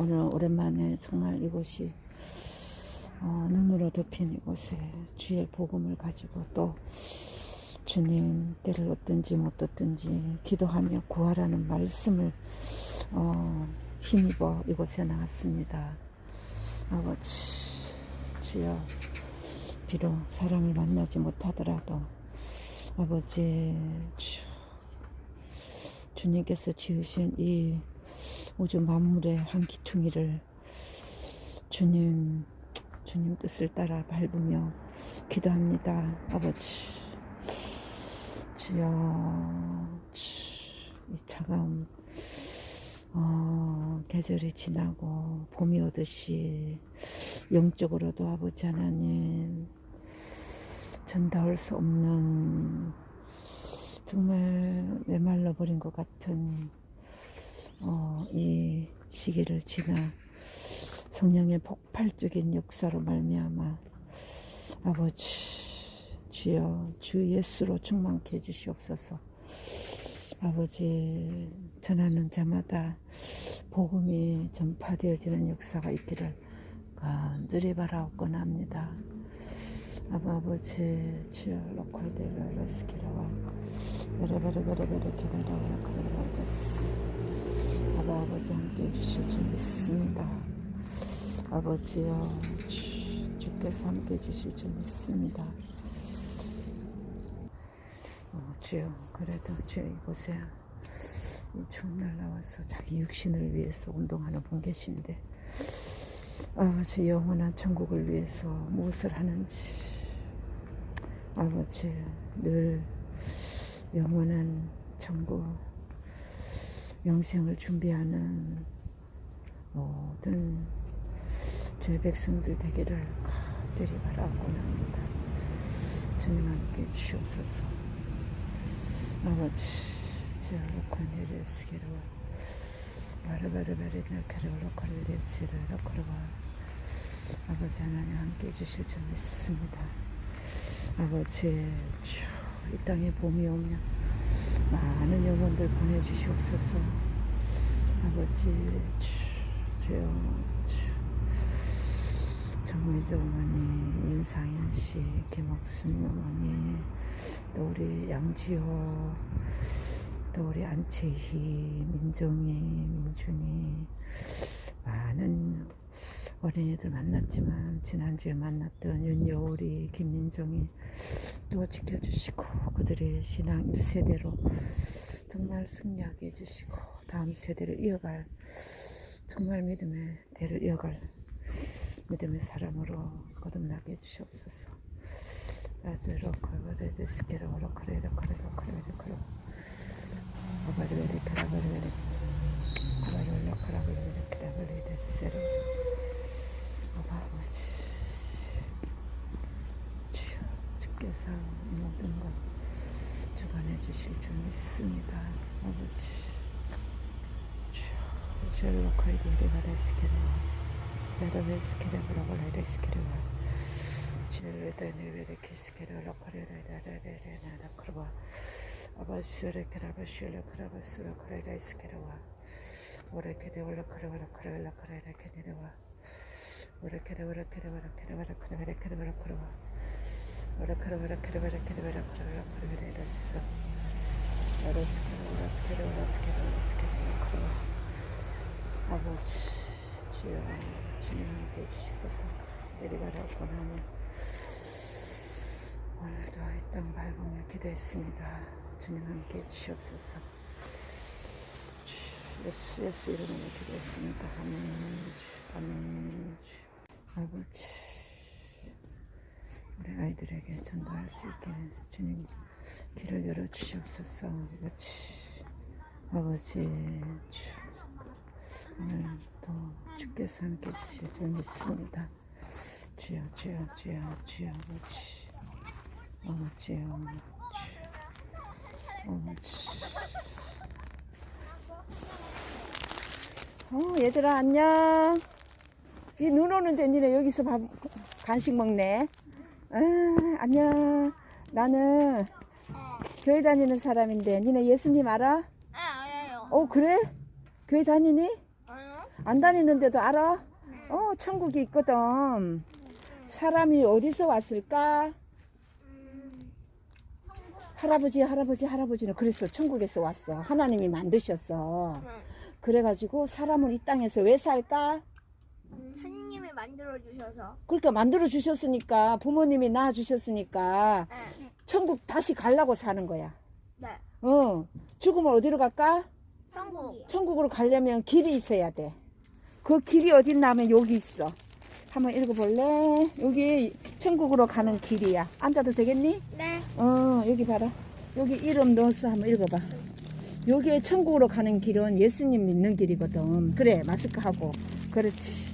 오늘 오랜만에 정말 이곳이 어, 눈으로 덮인 이곳에 주의 복음을 가지고 또 주님 때를 얻든지 못 얻든지 기도하며 구하라는 말씀을 어, 힘입어 이곳에 나왔습니다. 아버지 주여 비록 사랑을 만나지 못하더라도 아버지 주, 주님께서 지으신 이 우주 만물의 한 기퉁이를 주님 주님 뜻을 따라 밟으며 기도합니다. 아버지 주여 주, 이 차가운 어, 계절이 지나고 봄이 오듯이 영적으로도 아버지 하나님 전다할 수 없는 정말 메말라 버린 것 같은 어, 이 시기를 지나 성령의 폭발적인 역사로 말미암아 아버지 주여 주 예수로 충만케 해주시옵소서. 아버지 전하는 자마다 복음이 전파되어지는 역사가 있기를 간절히 바라옵거나 합니다. 아버 아버지 주여 로컬데가 레스키라와. 베레베레베레베레 기다려와. 그러라 아버 아버지 함께 해주실 줄 믿습니다. 아버지여 주, 주께서 함께 해주실 줄 믿습니다. 어, 주여 그래도 주여 이곳에 이 추운 날 나와서 자기 육신을 위해서 운동하는 분 계신데 아버지 영원한 천국을 위해서 무엇을 하는지 아버지 늘 영원한 천국 영생을 준비하는 모든 주의 백성들 되기를 간절히 바라고나 합니다. 주님 함께 해주시옵소서. 아버지 제로코네레스기로 바르바르바르나 카르로코네레스를 로코르바 아버지 하나님 함께 해주실 줄 믿습니다. 아버지 주, 이 땅에 봄이 오면 많은 영혼들 보내주시옵소서. 아버지 주, 주여 주, 정미조 어머니, 윤상현 씨, 김옥순 어머니, 또 우리 양지호, 또 우리 안채희, 민정희, 민준이 많은 어린이들 만났지만 지난주에 만났던 윤여울이, 김민정이 또 지켜주시고 그들의 신앙 1세대로 정말 승리하게 해주시고 다음 세대를 이어갈 정말 믿음의 대를 이어갈 믿음의 사람으로 거듭나게 해주시옵소서. 라즈로 걸버레드 스케로 로크레로 크레로 크레로 크레로 아바르베레 카라바르베레 아바르로 카라바르베레 카라바르베레 세로 아버지 주여 주께서 이 모든 것 강간해 주실 줄 믿습니 다. 아버 지. 주여 거의 우리가 레스케레와 여러 레스케레 브라보라 레스케레와 주를 다니 베레케 스케레 라카레라라레라 라카르바 아바슈레 카라바슈레 카라바스라 카레스케레와 오레케데 올라카레와 라카레 라카레라 케네레와 오레케데 오레케레와 라케레와 라카레와 라카레와 오라카라 아버지 주여 주님 함께 해주시옵소서 내리가라고 하며 오늘도 이땅 밟으며 기도했습니다. 주님 함께 해주시옵소서. 주, 예수 예수 이름으로 기도했습니다. 아멘 아멘. 아버지 우리 아이들에게 전도할 수 있게 주님 길을 열어주시옵소서. 아버지 아버지 주 오늘 또 주께서 함께 주실 줄 믿습니다. 주여 주여 주여 주여 아버지. 아버지요 아버지. 어 얘들아 안녕. 이 눈 오는 데 니네. 여기서 밥 간식 먹네 아, 안녕 나는 교회 다니는 사람인데 니네 예수님 알아? 아, 알아요. 어 그래? 교회 다니니? 아니요? 안 다니는데도 알아? 어, 천국이 있거든. 사람이 어디서 왔을까? 할아버지, 할아버지, 할아버지는 그랬어. 천국에서 왔어. 하나님이 만드셨어. 그래가지고 사람은 이 땅에서 왜 살까? 하느님이 만들어 주셔서 그러니까 만들어 주셨으니까 부모님이 낳아 주셨으니까 네. 천국 다시 가려고 사는 거야. 네. 어, 죽으면 어디로 갈까? 천국 천국으로 가려면 길이 있어야 돼. 그 길이 어딨나 하면 여기 있어. 한번 읽어볼래? 여기 천국으로 가는 길이야. 앉아도 되겠니? 네 어, 여기 봐라. 여기 이름 넣어서 한번 읽어봐. 여기에 천국으로 가는 길은 예수님 믿는 길이거든. 그래, 마스크 하고. 그렇지.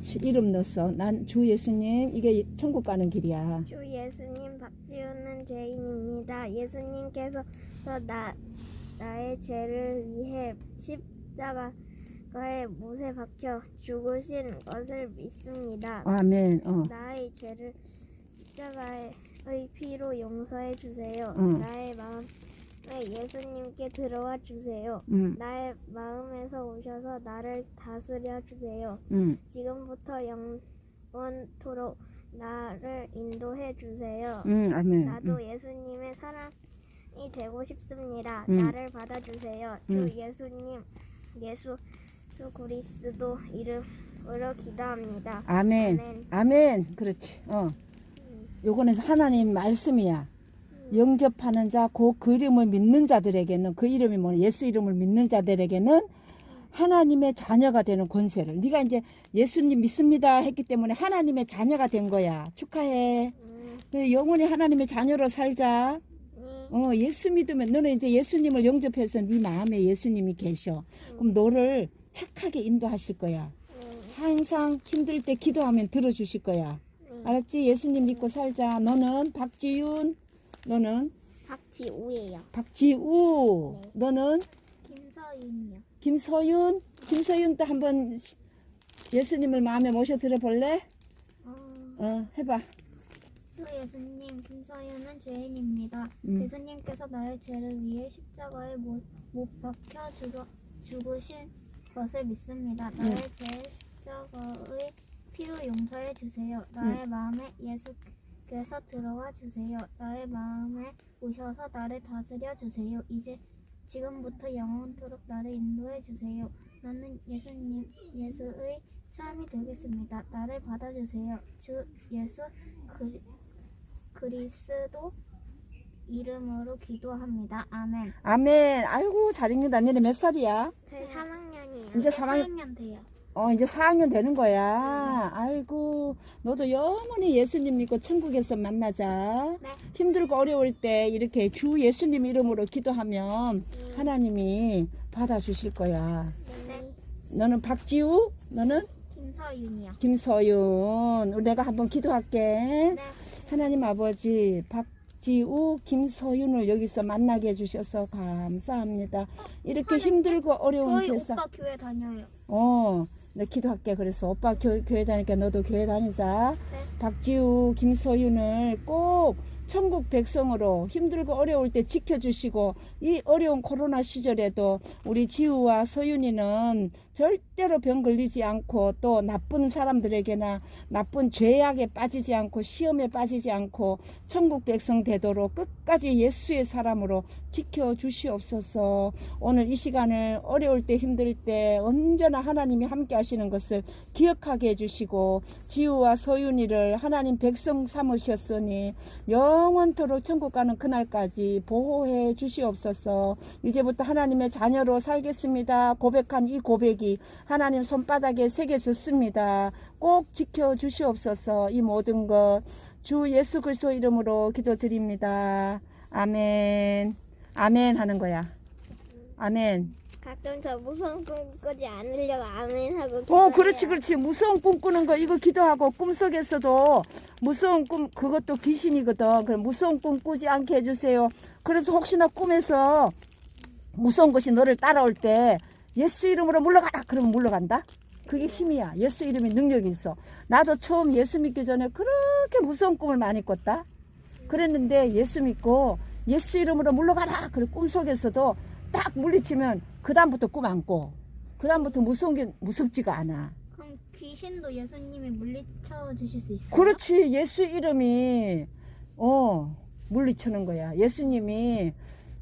치- 이름 넣었어. 난 주 예수님, 이게 천국 가는 길이야. 주 예수님 박지우는 죄인입니다. 예수님께서 나 나의 죄를 위해 십자가에 못에 박혀 죽으신 것을 믿습니다. 아멘. 어. 나의 죄를 십자가의 피로 용서해 주세요. 응. 나의 마음에 예수님께 들어와 주세요. 음, 나의 마음에서 오셔서 나를 다스려 주세요. 음. 지금부터 영원토록 나를 인도해 주세요. 음, 아멘. 나도 음. 예수님의 사랑이 되고 싶습니다. 음. 나를 받아주세요. 주 음. 예수님, 예수 수 그리스도 이름으로 기도합니다. 아멘. 아멘. 아멘. 그렇지. 어. 요거는 하나님 말씀이야. 영접하는 자, 그 그림을 믿는 자들에게는 그 이름이 뭐 예수 이름을 믿는 자들에게는 하나님의 자녀가 되는 권세를 네가 이제 예수님 믿습니다 했기 때문에 하나님의 자녀가 된 거야. 축하해. 영원히 하나님의 자녀로 살자. 음, 어, 예수 믿으면 너는 이제 예수님을 영접해서 네 마음에 예수님이 계셔. 그럼 너를 착하게 인도하실 거야. 음, 항상 힘들 때 기도하면 들어주실 거야. 음. 알았지? 예수님 믿고 살자. 너는 박지윤, 너는 박지우예요. 박지우, 네. 너는 김서윤이요. 김서윤, 김서윤도 한번 시- 예수님을 마음에 모셔 들어볼래? 어, 어, 해봐. 주 예수님, 김서윤은 죄인입니다. 음. 예수님께서 나의 죄를 위해 십자가에 못, 못 박혀 죽어, 죽으신 것을 믿습니다. 나의 죄 십자가의 피로 용서해 주세요. 나의 마음에 예수 께서 들어와 주세요. 나의 마음에 오셔서 나를 다스려 주세요. 이제 지금부터 영원토록 나를 인도해 주세요. 나는 예수님 예수의 사람이 되겠습니다. 나를 받아주세요. 주 예수 그리, 그리스도 이름으로 기도합니다. 아멘. 아멘. 아이고, 잘 읽는다. 너네 몇 살이야? 제 3학년이에요. 이제 3학년 4학년 돼요. 어, 이제 4학년 되는 거야. 아이고, 너도 영원히 예수님 믿고 천국에서 만나자. 네. 힘들고 어려울 때 이렇게 주 예수님 이름으로 기도하면 하나님이 받아주실 거야. 네. 너는 박지우, 너는 김서윤이요. 김서윤. 우리 내가 한번 기도할게. 네. 하나님 아버지, 박 지우, 김서윤을 여기서 만나게 해주셔서 감사합니다. 이렇게 힘들고 어려운 저희 세상. 오빠 교회 다녀요. 어, 내 기도할게. 그래서 오빠 교, 교회 다니까 너도 교회 다니자. 네. 박지우, 김서윤을 꼭 천국 백성으로 힘들고 어려울 때 지켜주시고 이 어려운 코로나 시절에도 우리 지우와 서윤이는 절대로 병 걸리지 않고 또 나쁜 사람들에게나 나쁜 죄악에 빠지지 않고 시험에 빠지지 않고 천국 백성 되도록 끝 까지 예수의 사람으로 지켜 주시옵소서. 오늘 이 시간을 어려울 때 힘들 때 언제나 하나님이 함께 하시는 것을 기억하게 해 주시고 지우와 서윤이를 하나님 백성 삼으셨으니 영원토록 천국 가는 그날까지 보호해 주시옵소서. 이제부터 하나님의 자녀로 살겠습니다. 고백한 이 고백이 하나님 손바닥에 새겨졌습니다. 꼭 지켜 주시옵소서. 이 모든 것 주 예수 그리스도 이름으로 기도드립니다 아멘 아멘 하는 거야 아멘 가끔 저 무서운 꿈 꾸지 않으려고 아멘 하고 어, 기도해요. 그렇지, 그렇지. 무서운 꿈 꾸는 거, 이거 기도하고 꿈속에서도 무서운 꿈, 그것도 귀신이거든. 그럼 무서운 꿈 꾸지 않게 해주세요. 그래서 혹시나 꿈에서 무서운 것이 너를 따라올 때 예수 이름으로 물러가라! 그러면 물러간다? 그게 힘이야. 예수 이름이 능력이 있어. 나도 처음 예수 믿기 전에 그렇게 무서운 꿈을 많이 꿨다. 그랬는데 예수 믿고 예수 이름으로 물러가라! 그리고 꿈속에서도 딱 물리치면 그다음부터 꿈 안 꿔. 그다음부터 무서운 게 무섭지가 않아. 그럼 귀신도 예수님이 물리쳐 주실 수 있어요? 그렇지. 예수 이름이 어 물리치는 거야. 예수님이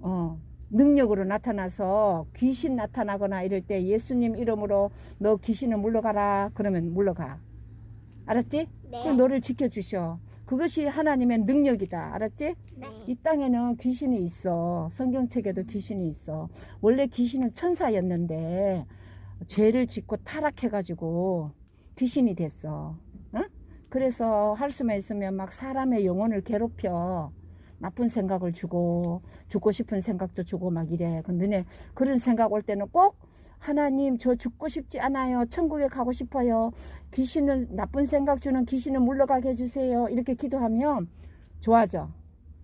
어 능력으로 나타나서 귀신 나타나거나 이럴 때 예수님 이름으로 너 귀신을 물러가라 그러면 물러가. 알았지? 네. 그 너를 지켜주셔. 그것이 하나님의 능력이다. 알았지? 네. 이 땅에는 귀신이 있어. 성경책에도 귀신이 있어. 원래 귀신은 천사였는데 죄를 짓고 타락해가지고 귀신이 됐어. 응? 그래서 할 수만 있으면 막 사람의 영혼을 괴롭혀. 나쁜 생각을 주고 죽고 싶은 생각도 주고 막 이래. 그 너네 그런 생각 올 때는 꼭 하나님 저 죽고 싶지 않아요. 천국에 가고 싶어요. 귀신은 나쁜 생각 주는 귀신은 물러가게 해주세요. 이렇게 기도하면 좋아져.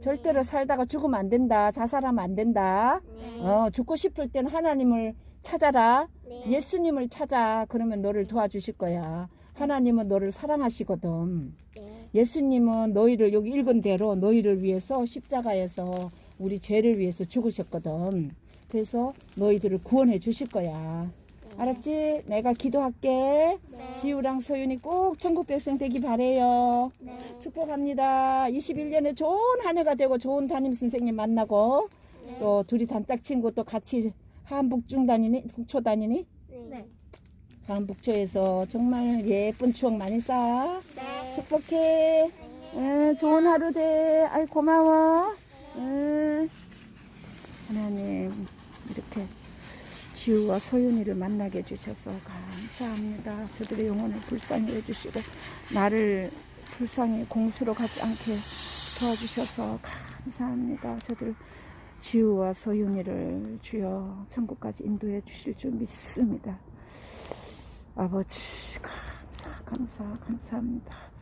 절대로 살다가 죽으면 안 된다. 자살하면 안 된다. 네. 어, 죽고 싶을 땐 하나님을 찾아라. 네. 예수님을 찾아. 그러면 너를 도와주실 거야. 하나님은 너를 사랑하시거든. 네. 예수님은 너희를 여기 읽은 대로 너희를 위해서 십자가에서 우리 죄를 위해서 죽으셨거든. 그래서 너희들을 구원해 주실 거야. 알았지? 내가 기도할게. 네. 지우랑 서윤이 꼭 천국 백성 되기 바래요. 네. 축복합니다. 21년에 좋은 한 해가 되고 좋은 담임 선생님 만나고 네. 또 둘이 단짝 친구 또 같이 한북중 다니니 북초 다니니 네. 한북초에서 정말 예쁜 추억 많이 쌓아 네. 축복해. 응, 좋은 하루 돼. 아이 고마워. 응. 하나님 이렇게 지우와 소윤이를 만나게 해주셔서 감사합니다. 저들의 영혼을 불쌍히 해주시고 나를 불쌍히 공수로 가지 않게 도와주셔서 감사합니다. 저들 지우와 소윤이를 주여 천국까지 인도해 주실 줄 믿습니다. 아버지 감사 감사 감사합니다